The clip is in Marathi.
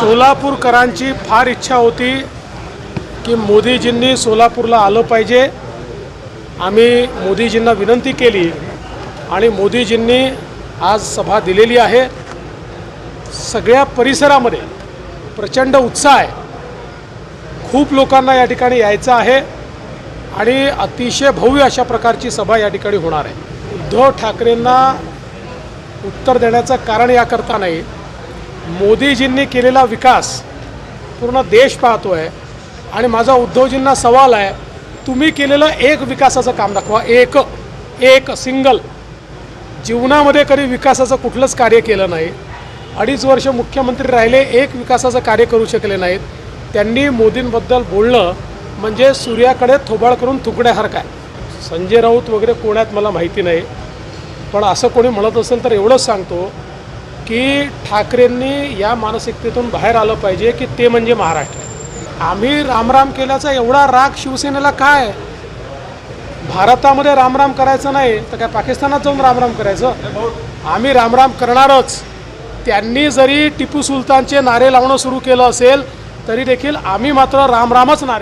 सोलापूरकरांची फार इच्छा होती की मोदीजींनी सोलापूरला आलं पाहिजे. आम्ही मोदीजींना विनंती केली आणि मोदीजींनी आज सभा दिलेली आहे. सगळ्या परिसरामध्ये प्रचंड उत्साह आहे. खूप लोकांना या ठिकाणी यायचं आहे आणि अतिशय भव्य अशा प्रकारची सभा या ठिकाणी होणार आहे. उद्धव ठाकरेंना उत्तर देण्याचं कारण याकरता नाही. मोदीजींनी केलेला विकास पूर्ण देश पाहतो आहे आणि माझा उद्धवजींना सवाल आहे तुम्ही केलेलं एक विकासाचं काम दाखवा. एक एक सिंगल जीवनामध्ये कधी विकासाचं कुठलंच कार्य केलं नाही. अडीच वर्ष मुख्यमंत्री राहिले एक विकासाचं कार्य करू शकले नाहीत. त्यांनी मोदींबद्दल बोलणं म्हणजे सूर्याकडे थोबाळ करून थुकण्यासारखं आहे संजय राऊत वगैरे कोण्यात मला माहिती नाही. पण असं कोणी म्हणत असेल तर एवढंच सांगतो की ठाकरेंनी या मानसिकतेतून बाहेर आलं पाहिजे की ते म्हणजे महाराष्ट्र. आम्ही रामराम केल्याचा एवढा राग शिवसेनेला काय? भारतामध्ये रामराम करायचं नाही तर काय पाकिस्तानात जाऊन रामराम करायचं? आम्ही रामराम करणारच. त्यांनी जरी टिपू सुलतानचे नारे लावणं सुरू केलं असेल तरी देखील आम्ही मात्र रामरामच नारे